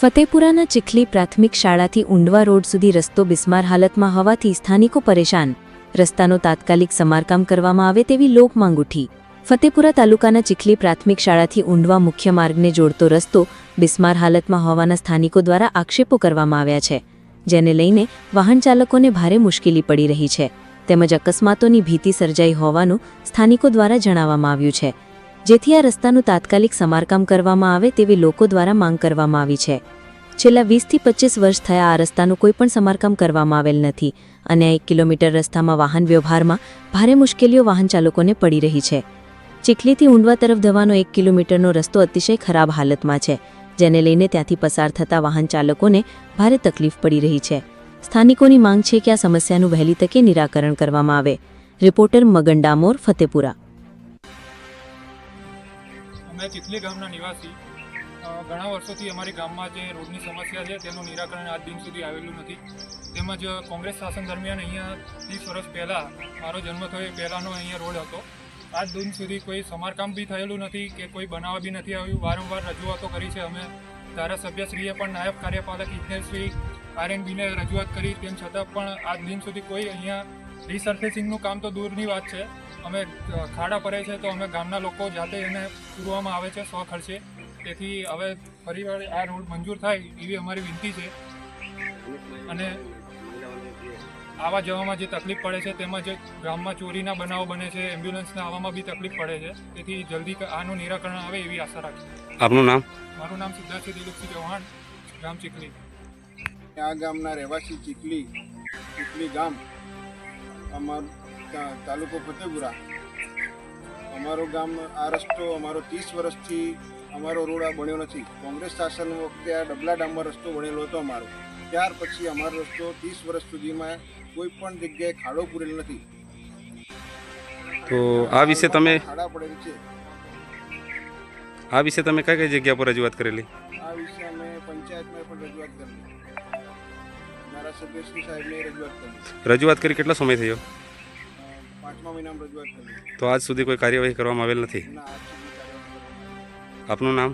ફતેપુરાના ચીખલી પ્રાથમિક શાળાથી ઊંડવા રોડ સુધી રસ્તો બિસ્માર હાલતમાં હોવાથી સ્થાનિકો પરેશાન. રસ્તાનો તાત્કાલિક સમારકામ કરવામાં આવે તેવી લોકમાંગ ઉઠી. ફતેપુરા તાલુકાના ચીખલી પ્રાથમિક શાળાથી ઊંડવા મુખ્ય માર્ગને જોડતો રસ્તો બિસ્માર હાલતમાં હોવાના સ્થાનિકો દ્વારા આક્ષેપો કરવામાં આવ્યા છે, જેને લઈને વાહન ચાલકોને ભારે મુશ્કેલી પડી રહી છે, તેમજ અકસ્માતોની ભીતિ સર્જાઈ હોવાનું સ્થાનિકો દ્વારા જણાવવામાં આવ્યું છે. જેથી આ રસ્તાનું તાત્કાલિક સમારકામ કરવામાં આવે તેવી લોકો દ્વારા માંગ કરવામાં આવી છે. છેલ્લા વીસથી પચીસ વર્ષ થયા આ રસ્તાનું કોઈ પણ સમારકામ કરવામાં આવેલ નથી અને એક કિલોમીટર રસ્તામાં વાહન વ્યવહારમાં ભારે મુશ્કેલીઓ વાહન ચાલકોને પડી રહી છે. ચીખલીથી ઊંડવા તરફ ધવાનો એક કિલોમીટરનો રસ્તો અતિશય ખરાબ હાલતમાં છે, જેને લઈને ત્યાંથી પસાર થતા વાહન ચાલકોને ભારે તકલીફ પડી રહી છે. સ્થાનિકોની માંગ છે કે આ સમસ્યાનું વહેલી તકે નિરાકરણ કરવામાં આવે. રિપોર્ટર મગન ડામોર, ફતેપુરા. અમે ચીખલી ગામના નિવાસી. ઘણા વર્ષોથી અમારી ગામમાં જે રોડની સમસ્યા છે તેનું નિરાકરણ આજ દિન સુધી આવેલું નથી. તેમજ કોંગ્રેસ શાસન દરમિયાન અહીંયા ત્રીસ વર્ષ પહેલાં મારો જન્મ થયો એ પહેલાંનો અહીંયા રોડ હતો. આજ દિન સુધી કોઈ સમારકામ બી થયેલું નથી કે કોઈ બનાવવા બી નથી આવ્યું. વારંવાર રજૂઆતો કરી છે અમે. ધારાસભ્યશ્રીએ પણ નાયબ કાર્યપાલક ઇજનેરશ્રી આરએનબીને રજૂઆત કરી. તેમ છતાં પણ આજ દિન સુધી કોઈ અહીંયા રિસર્ફેસિંગનું કામ તો દૂરની વાત છે. અમે ખાડા પડે છે તો અમે ગામના લોકો જાતે એને પૂરવામાં આવે છે સ્વ ખર્ચે. તેથી હવે ફરીવાર આ રોડ મંજૂર થાય એવી અમારી વિનંતી છે. અને આવા જવામાં જે તકલીફ પડે છે તેમજ ગામમાં ચોરીના બનાવો બને છે એમ્બ્યુલન્સના આવવામાં બી તકલીફ પડે છે તેથી જલ્દી આનું નિરાકરણ આવે એવી આશા રાખીએ. આપનું નામ? મારું નામ સિદ્ધાર્થ દિલીપસિંહ ચૌહાણ ગામ ચીખલી. આ ગામના રહેવાસી ચીખલી ચીખલી ગામ. અમારું તાલુકો ફતેપુરા. અમારો ગામ આ રસ્તો અમારો ત્રીસ વર્ષથી અમારો રોડ આ બન્યો નથી. કોંગ્રેસ શાસન વખતે આ ડબલા ડામમાં રસ્તો બનેલો હતો અમારો. ત્યાર પછી અમારો રસ્તો ત્રીસ વર્ષ સુધીમાં કોઈ પણ જગ્યાએ ખાડો પૂરેલો નથી. તો આ વિશે તમે ખાડા પડેલ છે. આ વિશે તમે કઈ કઈ જગ્યા પર રજૂઆત કરેલી? આ વિશે અમે પંચાયતમાં પણ રજૂઆત કરી. મારા સભ્યશ્રી સાહેબને રજૂઆત કરી. રજૂઆત કરી કેટલો સમય થયો? તો આજ સુધી કોઈ કાર્યવાહી કરવામાં આવેલ નથી. આપનું નામ